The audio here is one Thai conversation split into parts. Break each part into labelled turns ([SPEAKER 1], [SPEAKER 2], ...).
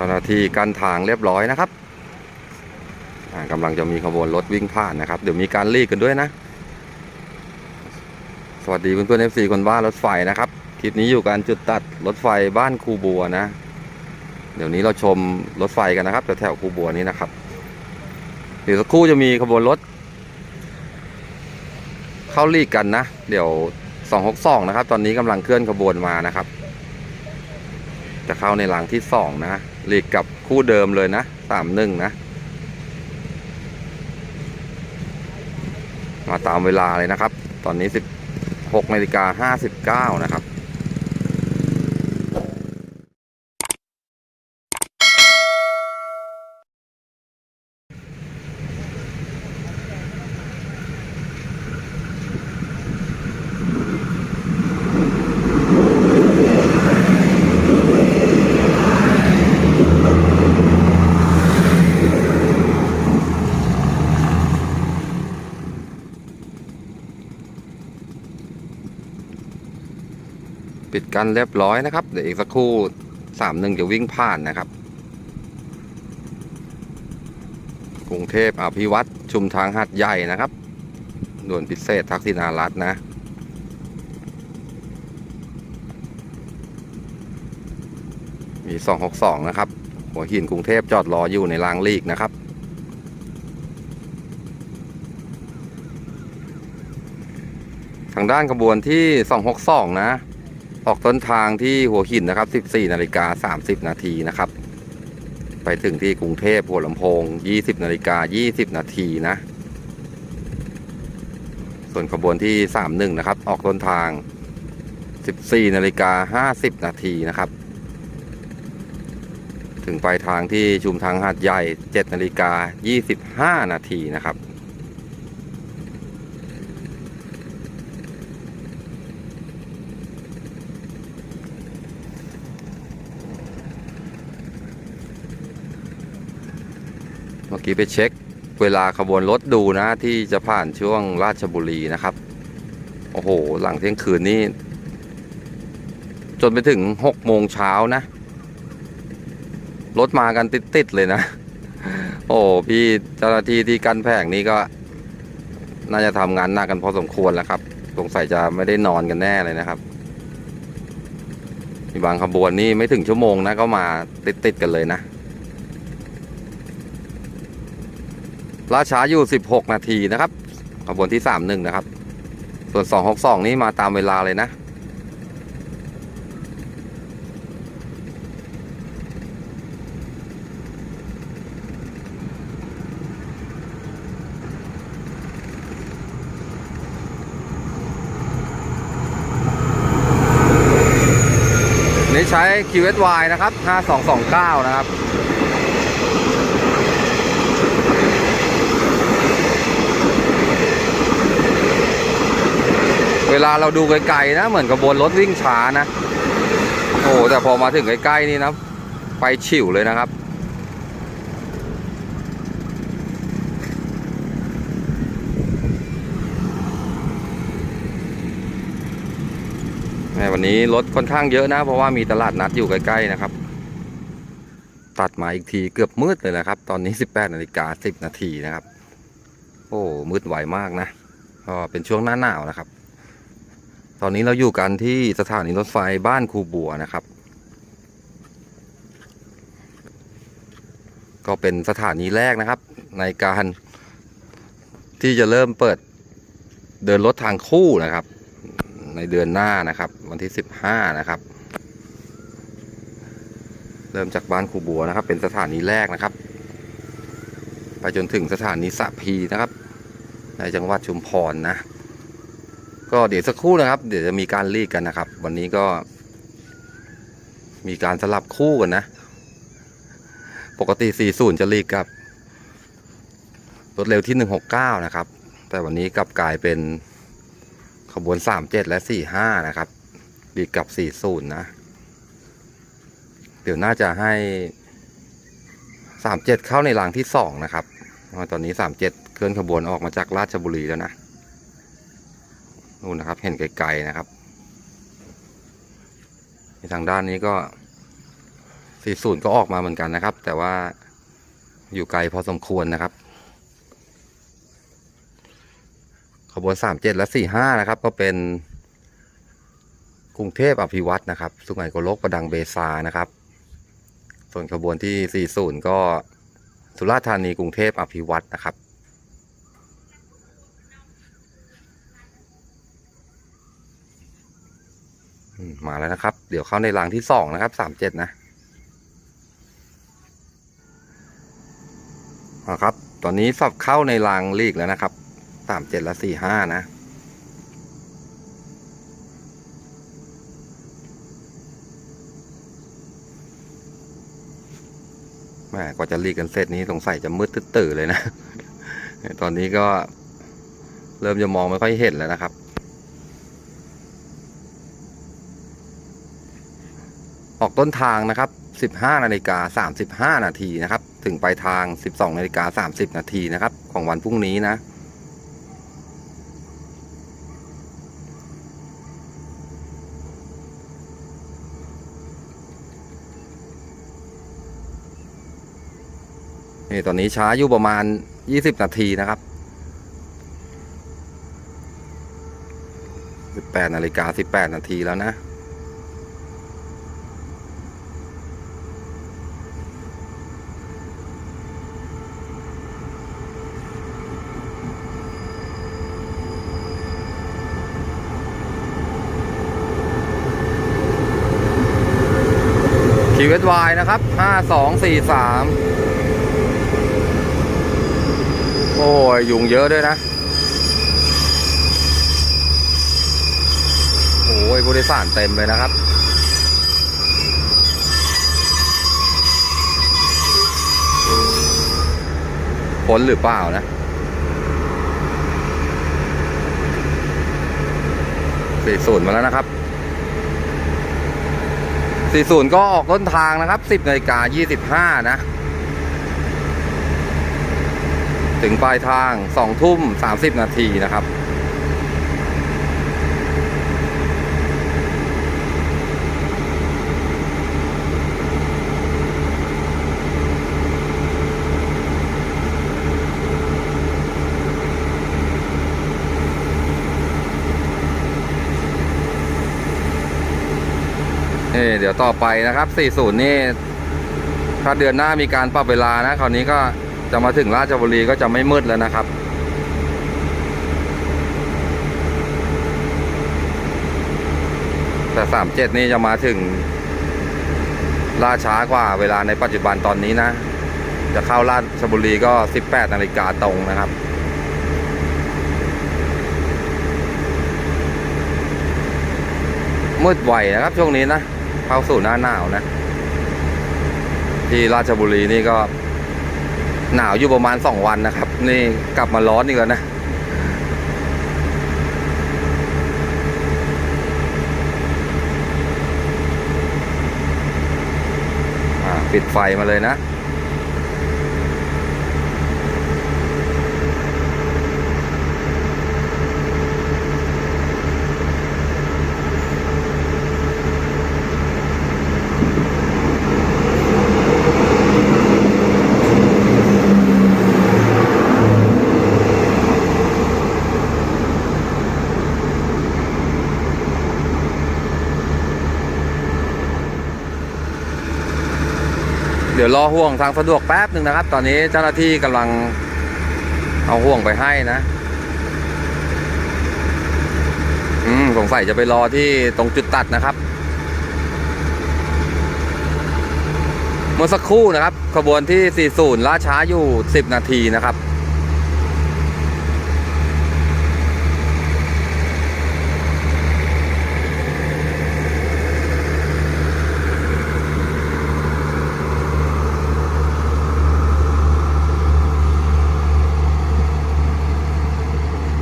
[SPEAKER 1] จ้าหน้าที่กันทางเรียบร้อยนะครับอ่ากำลังจะมีขบวนรถวิ่งผ่านนะครับ เดี๋ยวมีการลีกกันด้วยนะ สวัสดีเพื่อนๆเอฟซีคนบ้านรถไฟนะครับคลิปนี้อยู่การจุดตัดรถไฟบ้านครูบัวนะ เดี๋ยวนี้เราชมรถไฟกันนะครับแถวครูบัวนี้นะครับเดี๋ยวสักครู่จะมีขบวนรถ เข้าลีกกันนะ เดี๋ยว 262 นะครับ ตอนนี้กำลังเคลื่อนขบวนมานะครับ จะเข้าในหลังที่สองนะหลีกกับคู่เดิมเลยนะสามหนึ่งนะ มาตามเวลาเลยนะครับ ตอนนี้สิบหกนาฬิกาห้าสิบเก้านะครับ ปิดกันเรียบร้อยนะครับ เดี๋ยวอีกสักครู่สามหนึ่งจะวิ่งผ่านนะครับ กรุงเทพอภิวัตรชุมทางหัดใหญ่นะครับด่วนพิเศษทักษิณารัตน์นะ มี 262 นะครับ หัวหินกรุงเทพจอดรออยู่ในรางลีกนะครับทางด้านขบวนที่ 262 นะ ออกต้นทางที่หัวหินนะครับ 14นาฬิกา30 นาทีนะครับ ไปถึงที่กรุงเทพหัวลำโพง 20นาฬิกา20 นาทีนะ ส่วนขบวนที่ 31 นะครับ ออกต้นทาง 14นาฬิกา50 นาทีนะครับ ถึงปลายทางที่ชุมทางหาดใหญ่ 7นาฬิกา25 นาทีนะครับ มื่อกี้ไปเช็คเวลาขบวนรถดูนะที่จะผ่านช่วงราชบุรีนะครับ โอ้โห หลังเที่ยงคืนนี่จนไปถึงหกโมงเช้านะ รถมากันติดๆเลยนะ โอ้พี่เจ้าหน้าที่ที่กันแผงนี้ก็ น่าจะทำงานหนักกันพอสมควรแล้วครับ สงสัยจะไม่ได้นอนกันแน่เลยนะครับบางขบวนนี่ไม่ถึงชั่วโมงนะก็มาติดๆกันเลยนะ ล่าช้าอยู่ 16 นาทีนะครับขบวนที่ 31 นะครับ ส่วน 262 นี่มาตามเวลาเลยนะนี่ใช้ QSY นะครับ 5229 นะครับ เวลาเราดูไกลๆนะ เหมือนกับบนรถวิ่งช้านะ โอ้แต่พอมาถึงใกล้ๆนี่นะไปฉิวเลยนะครับแม่วันนี้รถค่อนข้างเยอะนะ เพราะว่ามีตลาดนัดอยู่ใกล้ๆนะครับ ตัดมาอีกทีเกือบมืดเลยนะครับ ตอนนี้ 18นาฬิกา10นาทีนะครับ โอ้มืดไหวมากนะก็เป็นช่วงหน้าหนาวนะครับ ตอนนี้เราอยู่กันที่สถานีรถไฟบ้านคูบัวนะครับ ก็เป็นสถานีแรกนะครับ ในการที่จะเริ่มเปิดเดินรถทางคู่นะครับ ในเดือนหน้านะครับ วันที่ 15 นะครับ เริ่มจากบ้านคูบัวนะครับ เป็นสถานีแรกนะครับ ไปจนถึงสถานีสะพีนะครับ ในจังหวัดชุมพรนะ ก็เดี๋ยวสักครู่นะครับ เดี๋ยวจะมีการลีกกันนะครับ วันนี้ก็ มีการสลับคู่กันนะ ปกติ 40 จะลีกกับรถเร็วที่ 169 นะครับ แต่วันนี้กลับกลายเป็นขบวน 37 และ 45 นะครับลีกกับ 40 นะ เดี๋ยวน่าจะให้ 37 เข้าในรางที่ 2 นะครับ ตอนนี้ 37 เคลื่อนขบวนออกมาจากราชบุรีแล้วนะ นู่นนะครับ เห็นไกลๆนะครับในทางด้านนี้ก็สี่นก็ออกมาเหมือนกันนะครับ แต่ว่าอยู่ไกลพอสมควรนะครับ ขบวนสามเจ็ดและสี่ห้านะครับ ก็เป็น กรุงเทพอภิวัตนะครับ สุไหงโกลกประดังเบซานะครับ ส่วนขบวนที่40 ก็สุราษฎร์ธานีกรุงเทพอภิวัตนะครับ มาแล้วนะครับ เดี๋ยวเข้าในรางที่สองนะครับ37นะเอาครับ ตอนนี้สับเข้าในรางลีกแล้วนะครับ37และ45นะแม่กว่าจะรีดกันเสร็จนี้สงสัยจะมืดตื่นๆเลยนะ ตอนนี้ก็เริ่มจะมองไม่ค่อยเห็นแล้วนะครับ ออกต้นทางนะครับ 15นาฬิกา35 นาทีนะครับ ถึงปลายทาง 12นาฬิกา30 นาทีนะครับ ของวันพรุ่งนี้นะ นี่ตอนนี้ช้าอยู่ประมาณ 20 นาทีนะครับ18นาฬิกา18 นาทีแล้วนะ คีเวสวายนะครับห้าสองสี่สามโอ้ย ยุงเยอะด้วยนะ โอ้ยผู้โดยสารเต็มเลยนะครับฝนหรือเปล่านะสี่ศูนย์มาแล้วนะครับ 40 ก็ออกต้นทางนะครับ 10นาฬิกา25 นะ ถึงปลายทาง 2 ทุ่ม 30 นาทีนะครับ นี่เดี๋ยวต่อไปนะครับ 40 นี่ ถ้าเดือนหน้ามีการปรับเวลานะ คราวนี้ก็จะมาถึงราชบุรีก็จะไม่มืดแล้วนะครับแต่37 นี่จะมาถึงล่าช้ากว่าเวลาในปัจจุบันตอนนี้นะ จะเข้าราชบุรีก็ 18 นาฬิกาตรงนะครับมืดไวนะครับช่วงนี้นะ เข้าสู่หน้าหนาวนะ ที่ราชบุรีนี่ก็ หนาวอยู่ประมาณสองวันนะครับ นี่กลับมาร้อนอีกแล้วนะปิดไฟมาเลยนะ เดี๋ยวรอห่วงทางสะดวกแป๊บหนึ่งนะครับ ตอนนี้เจ้าหน้าที่กำลังเอาห่วงไปให้นะอืมสงสัยจะไปรอที่ตรงจุดตัดนะครับ เมื่อสักครู่นะครับ ขบวนที่ 40 ล่าช้าอยู่ 10 นาทีนะครับ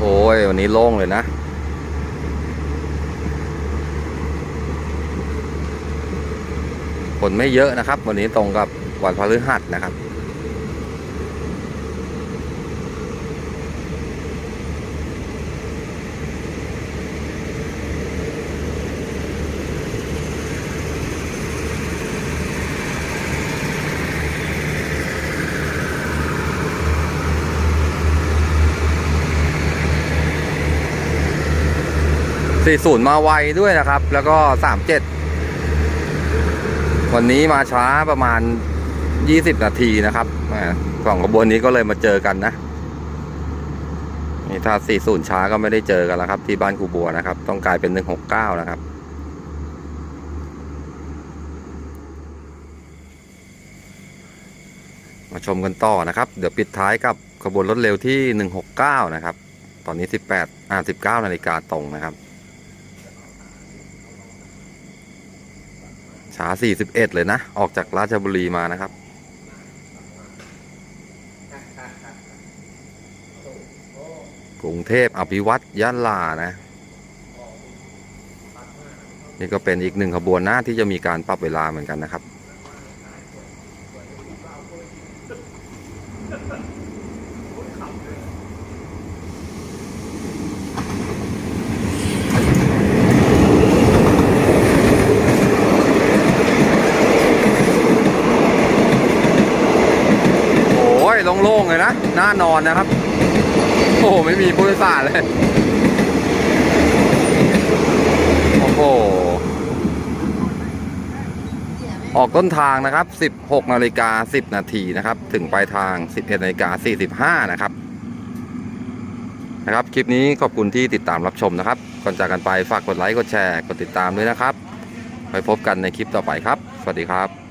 [SPEAKER 1] โอ้ย วันนี้โล่งเลยนะ คนไม่เยอะนะครับ วันนี้ตรงกับวันพฤหัสนะครับ 40 มาไวด้วยนะครับ แล้วก็ 37 วันนี้มาช้าประมาณ 20 นาทีนะครับสองขบวนนี้ก็เลยมาเจอกันนะ นี่ถ้า 40 ช้าก็ไม่ได้เจอกันแล้วครับ ที่บ้านครูบัวนะครับ ต้องกลายเป็น 169 นะครับมาชมกันต่อนะครับ เดี๋ยวปิดท้ายกับขบวนรถเร็วที่ 169 นะครับ ตอนนี้ 18อ่า19 นาฬิกาตรงนะครับ ช้า41 เลยนะ ออกจากราชบุรีมานะครับ กรุงเทพอภิวัตยะลานะ นี่ก็เป็นอีกหนึ่งขบวนหน้าที่จะมีการปรับเวลาเหมือนกันนะครับโอ้ย โล่งเลยนะน่านอนนะครับ โอ้โห ไม่มีผู้โดยสารเลย โอ้โห ออกต้นทางนะครับ 16นาฬิกา10 นาทีนะครับ ถึงปลายทาง 11นาฬิกา45 นะครับนะครับ คลิปนี้ขอบคุณที่ติดตามรับชมนะครับ ก่อนจากกันไปฝากกดไลค์ กดแชร์ กดติดตามด้วยนะครับ ไปพบกันในคลิปต่อไปครับ สวัสดีครับ